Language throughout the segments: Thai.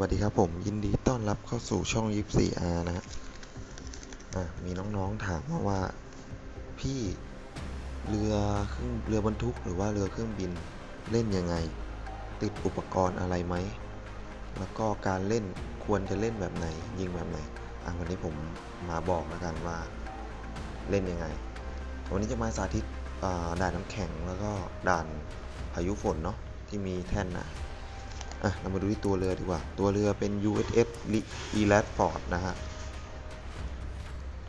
วัสดีครับผมยินดีต้อนรับเข้าสู่ช่อง 24R นะฮะมีน้องๆถามมาว่า พี่เรือเครื่องเรือบรรทุกหรือว่าเรือเครื่องบินเล่นยังไง ติดอุปกรณ์อะไรไหม แล้วก็การเล่นควรจะเล่นแบบไหน ยิงแบบไหนอะวันนี้ผมมาบอกแล้วกันว่าเล่นยังไง วันนี้จะมาสาธิตด่านน้ำแข็งแล้วก็ด่านพายุฝนเนาะที่มีแท่นนะ อะเรามาดูที่ตัวเรือดีกว่า ตัวเรือเป็น USS e l a d f o r d นะฮะ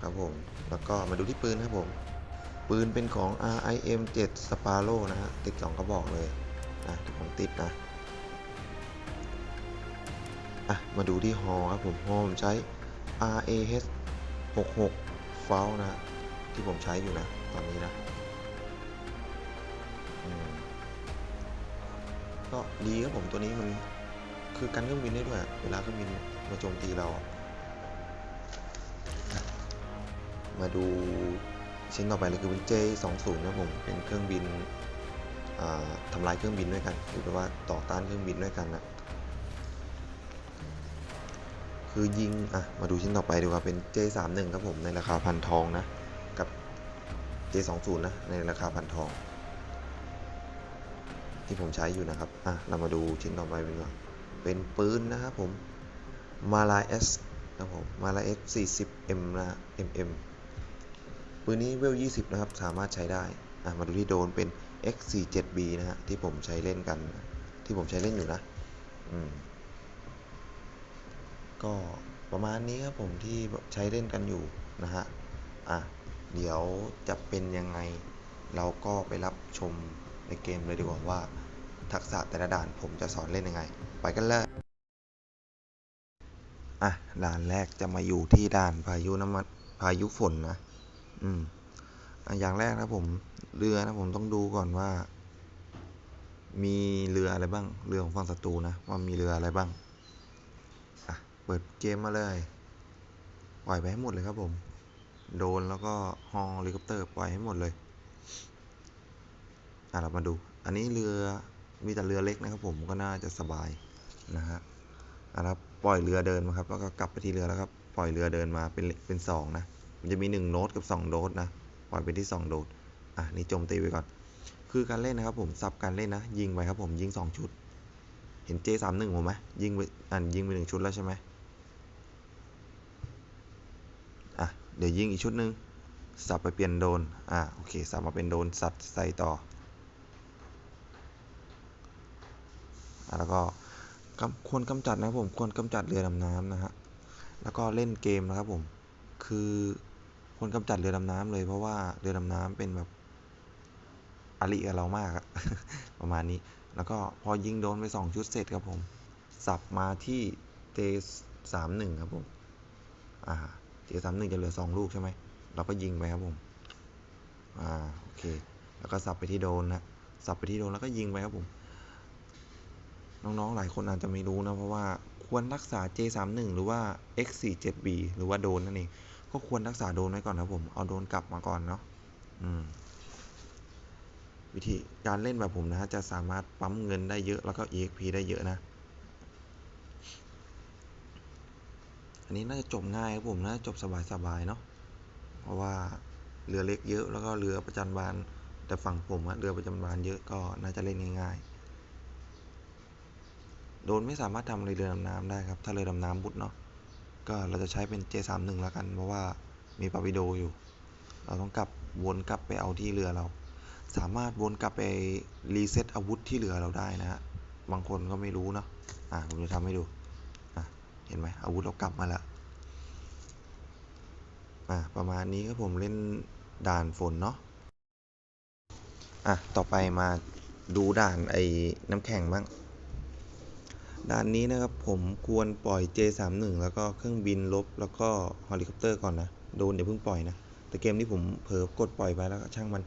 ครับผม แล้วก็มาดูที่ปืนครับผม ปืนเป็นของ RIM 7 Sparrow นะฮะ ติด 2 กระบอกเลยนะที่ผมติดนะ อะ มาดูที่ฮอครับผม ฮอผมใช้ RAH 66 f o u l นะฮะที่ผมใช้อยู่นะ ตอนนี้นะ อืม ก็ดีครับผมตัวนี้มันคือกันเครื่องบินได้ด้วย เวลาเครื่องบินมาโจมตีเรา มาดูชิ้นต่อไปเลยคือเป็น J20 นะผมเป็นเครื่องบินทำลายเครื่องบินด้วยกันหรือแปลว่าต่อต้านเครื่องบินด้วยกันนะคือยิงอะมาดูชิ้นต่อไปดีกว่าเป็น J31 ครับผมในราคาพันทองนะกับ J20 นะในราคาพันทอง ที่ผมใช้อยู่นะครับ อะ เรามาดูชิ้นต่อไปดีกว่าเป็นปืนนะครับผม มาลาเอสนะผม มาลาเอส40 M นะ MM ปืนนี้เวล 20 นะครับ สามารถใช้ได้ อะ มาดูที่โดนเป็น X47B นะฮะ ที่ผมใช้เล่นกัน ที่ผมใช้เล่นอยู่นะ อืม ก็ประมาณนี้ครับผมที่ใช้เล่นกันอยู่นะฮะ อะ เดี๋ยวจะเป็นยังไง เราก็ไปรับชม ในเกมเลยดีกว่าว่า ทักษะแต่ละด่านผมจะสอนเล่นยังไง ไปกันเลยอะด่านแรกจะมาอยู่ที่ด่านพายุน้ำมันพายุฝนนะ อืมอะอย่างแรกนะผมเรือนะผมต้องดูก่อนว่า มีเรืออะไรบ้างเรือของฝั่งศัตรูนะว่ามีเรืออะไรบ้างอะเปิดเกมมาเลยปล่อยไปให้หมดเลยครับผม โดนแล้วก็ฮอลิคอปเตอร์ปล่อยให้หมดเลย อะเรามาดู อันนี้เรือมีแต่เรือเล็กนะครับ ผมก็น่าจะสบายนะฮะอะครับปล่อยเรือเดินมาครับ แล้วก็กลับไปที่เรือแล้วครับปล่อยเรือเดินมาเป็นเป็นสองนะมันจะมีหนึ่งโน้ตกับสองโดสนะปล่อยไปที่สองโดสอะนี่โจมตีไปก่อน คือการเล่นนะครับ ผมสับการเล่นนะ ยิงไปครับผมยิงสองชุด เห็น J31 ผมไหมยิงไปอันยิงไปหนึ่งชุดแล้วใช่ไหมอะเดี๋ยวยิงอีกชุดหนึ่งสับไปเปลี่ยนโดน อะโอเค สับมาเป็นโดนสัตว์ใส่ต่อ อะ แล้วก็ควรกำจัดนะครับผมควรกำจัดเรือดำน้ำนะฮะแล้วก็เล่นเกมนะครับผมคือควรกำจัดเรือดำน้ำเลยเพราะว่าเรือดำน้ำเป็นแบบอริกับเรามาก ประมาณนี้ แล้วก็พอยิงโดนไปสองชุดเสร็จครับผม สับมาที่ J31 ครับผม อ่า J31 จะเหลือสองลูกใช่ไหม เราก็ยิงไปครับผม อ่า โอเค แล้วก็สับไปที่โดนนะ สับไปที่โดนแล้วก็ยิงไปครับผม น้องๆ หลายคนอาจจะไม่รู้นะ เพราะว่าควรรักษา J31 หรือว่า X47B หรือว่าโดนนั่นเองก็ควรรักษาโดนไว้ก่อนนะผม เอาโดนกลับมาก่อนเนาะอืมวิธีการเล่นแบบผมนะ จะสามารถปั๊มเงินได้เยอะแล้วก็ EXP ได้เยอะนะ อันนี้น่าจะจบง่ายครับผมนะจบสบายๆเนาะเพราะว่าเรือเล็กเยอะแล้วก็เรือประจันบานแต่ฝั่งผมอะเรือประจันบานเยอะก็น่าจะเล่นง่ายๆ โดนไม่สามารถทำอะไรเรือดำน้ำได้ครับ ถ้าเรือดำน้ำบุดเนาะก็เราจะใช้เป็น J31 แล้วกัน เพราะว่ามีปาวิโดอยู่ เราต้องกลับวนกลับไปเอาที่เรือเรา สามารถวนกลับไปรีเซ็ตอาวุธที่เรือเราได้นะฮะบางคนก็ไม่รู้เนาะอะผมจะทำให้ดูอะเห็นไหมอาวุธเรากลับมาแล้วอะประมาณนี้ครับผมเล่นด่านฝนเนาะอะต่อไปมาดูด่านไอ้น้ำแข็งบ้าง ด่านนี้นะครับผมควรปล่อย J31 แล้วก็เครื่องบินลบแล้วก็เฮลิคอปเตอร์ก่อนนะ โดนอย่าเพิ่งปล่อยนะ แต่เกมนี้ผมเผลอกดปล่อยไปแล้วก็ช่างมัน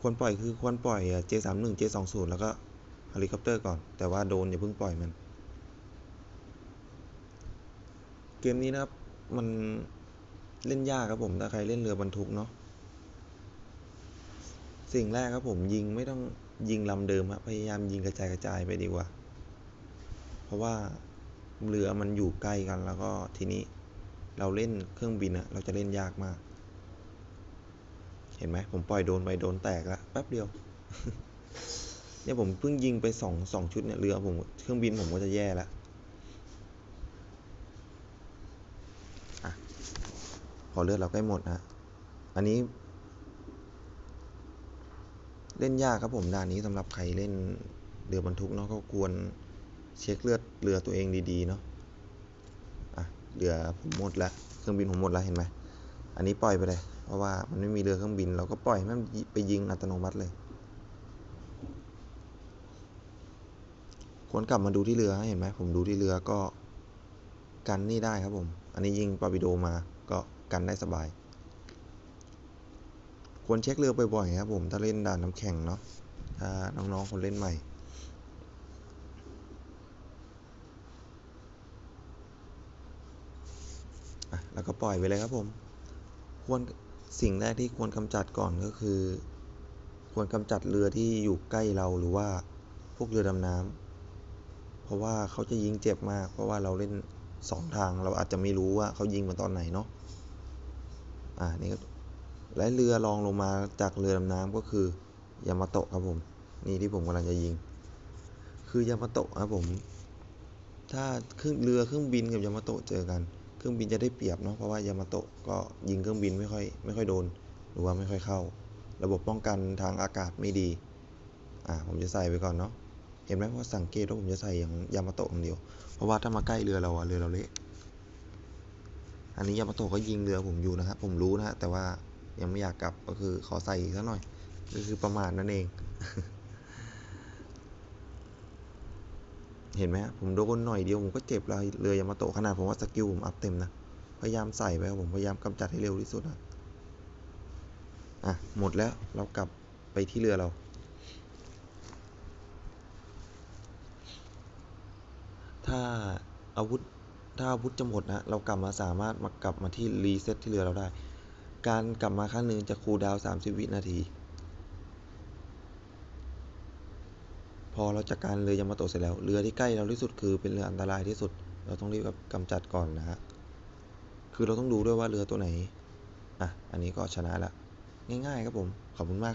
ควรปล่อยคือควรปล่อย J31 J20 แล้วก็เฮลิคอปเตอร์ก่อน แต่ว่าโดนอย่าเพิ่งปล่อยมัน เกมนี้นะครับมันเล่นยากครับผมถ้าใครเล่นเรือบรรทุกเนาะสิ่งแรกครับผมยิงไม่ต้องยิงลำเดิมครับพยายามยิงกระจายกระจายไปดีกว่า ราะว่าเรือมันอยู่ใกล้กัน แล้วก็ทีนี้เราเล่นเครื่องบินอะเราจะเล่นยากมาก เห็นไหมผมปล่อยโดนไปโดนแตกแล้วแป๊บเดียว เนี่ยผมเพิ่งยิงไปสองสองชุดเนี่ยเรือผมเครื่องบินผมก็จะแย่แล้วอะพอเลือดเราใกล้หมดนะ อันนี้ เล่นยากครับผมด่านนี้สำหรับใครเล่นเรือบรรทุกเนาะก็ควร เช็คเลือดเรือตัวเองดีๆเนาะอะเรือผมหมดแล้วเครื่องบินผมหมดแล้วเห็นไหมอันนี้ปล่อยไปเลย เพราะว่ามันไม่มีเรือเครื่องบิน เราก็ปล่อยให้มันไปยิงอัตโนมัติเลย ควรกลับมาดูที่เรือเห็นไหมผมดูที่เรือก็กันนี่ได้ครับผม อันนี้ยิงปาปิโดมาก็กันได้สบาย ควรเช็คเรือบ่อยๆครับผม ถ้าเล่นด่านน้ำแข็งเนาะ ถ้าน้องๆ คนเล่นใหม่ อะแล้วก็ปล่อยไปเลยครับผม ควรสิ่งแรกที่ควรกำจัดก่อนก็คือ ควรกำจัดเรือที่อยู่ใกล้เราหรือว่าพวกเรือดำน้ำเพราะว่าเขาจะยิงเจ็บมาก เพราะว่าเราเล่นสองทางเราอาจจะไม่รู้ว่าเขายิงมาตอนไหนเนาะอ่านี่ก็และเรือรองลงมาจากเรือดำน้ำก็คือยามาโตะครับผม นี่ที่ผมกำลังจะยิง คือยามาโตะครับผม ถ้าเครื่องเรือเครื่องบินกับยามาโตะเจอกัน เครื่องบินจะได้เปรียบเนาะเพราะว่ายามาโตะก็ยิงเครื่องบินไม่ค่อยไม่ค่อยโดน หรือว่าไม่ค่อยเข้า ระบบป้องกันทางอากาศไม่ดีอ่าผมจะใส่ไปก่อนเนาะเห็นไหมว่าสังเกตว่าผมจะใส่อย่างยามาโตะอย่างเดียว เพราะว่าถ้ามาใกล้เรือเราอะเรือเราเละอันนี้ยามาโตะก็ยิงเรือผมอยู่นะครับผมรู้นะฮะแต่ว่ายังไม่อยากกลับก็คือขอใส่อีกสักหน่อยก็คือประมาทนั่นเอง เห็นไหมฮะผมโดนหน่อยเดียวผมก็เจ็บแล้วเรือยามาโตขนาดผมว่าสกิลผมอัพเต็มนะ พยายามใส่ไปครับผมพยายามกำจัดให้เร็วที่สุดนะอะหมดแล้วเรากลับไปที่เรือเรา ถ้าอาวุธถ้าอาวุธจะหมดนะเรากลับมาสามารถมากลับมาที่รีเซ็ตที่เรือเราได้ การกลับมาครั้งหนึ่งจะคูลดาวน์30 วินาที พอเราจัดการเรือยามาโตะเสร็จแล้ว เรือที่ใกล้เราที่สุดคือเป็นเรืออันตรายที่สุด เราต้องรีบกำจัดก่อนนะฮะ คือเราต้องดูด้วยว่าเรือตัวไหน อะ อันนี้ก็ชนะละ ง่ายๆครับผม ขอบคุณมาก